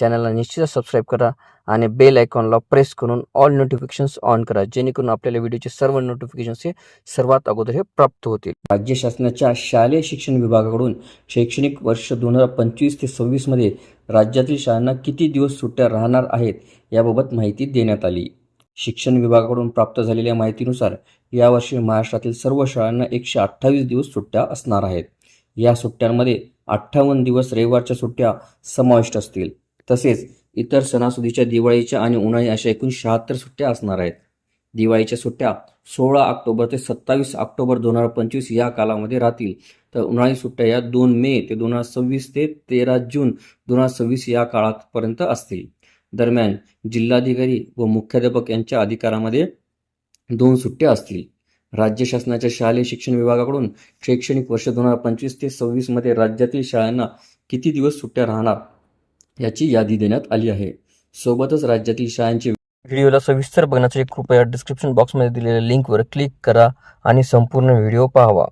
चॅनलला निश्चितच सबस्क्राईब करा आणि बेल आयकॉनला प्रेस करून ऑल नोटिफिकेशन्स ऑन करा. जेणेकरून आपल्याला व्हिडिओचे सर्व नोटिफिकेशन्स हे सर्वात अगोदर हे प्राप्त होतील. राज्य शासनाच्या शालेय शिक्षण विभागाकडून शैक्षणिक वर्ष दोन हजार पंचवीस ते सव्वीसमध्ये राज्यातील शाळांना किती दिवस सुट्ट्या राहणार आहेत याबाबत माहिती देण्यात आली. शिक्षण विभागाकडून प्राप्त झालेल्या माहितीनुसार यावर्षी महाराष्ट्रातील सर्व शाळांना एकशे अठ्ठावीस दिवस सुट्ट्या असणार आहेत. या सुट्ट्यांमध्ये अठ्ठावन्न दिवस रविवारच्या सुट्ट्या समाविष्ट असतील. तसेच इतर सणासुदीच्या दिवाळीच्या आणि उन्हाळी अशा एकूण शहात्तर सुट्ट्या असणार आहेत. दिवाळीच्या सुट्ट्या सोळा ऑक्टोबर ते सत्तावीस ऑक्टोबर दोन हजार पंचवीस या कालामध्ये राहतील. तर उन्हाळी सुट्ट्या या दोन मे ते दोन हजार सव्वीस ते तेरा जून दोन हजार सव्वीस या काळापर्यंत असतील. दरम्यान जिल्हाधिकारी व मुख्याध्यापक यांच्या अधिकारामध्ये दोन सुट्ट्या असतील. राज्य शासनाच्या शालेय शिक्षण विभागाकडून शैक्षणिक वर्ष दोन हजार पंचवीस ते सव्वीसमध्ये राज्यातील शाळांना किती दिवस सुट्ट्या राहणार? याची यादी देण्यात आली आहे. सोबतच राज्यातील शाळांची व्हिडिओला सविस्तर बघण्यासाठी कृपया डिस्क्रिप्शन बॉक्समध्ये दिलेल्या लिंकवर क्लिक करा आणि संपूर्ण व्हिडिओ पाहावा.